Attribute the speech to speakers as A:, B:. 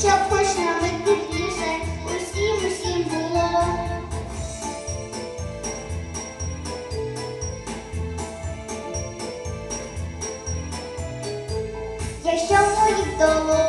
A: щоб хоч нами тепліше усім усім було. Якщо мої долоні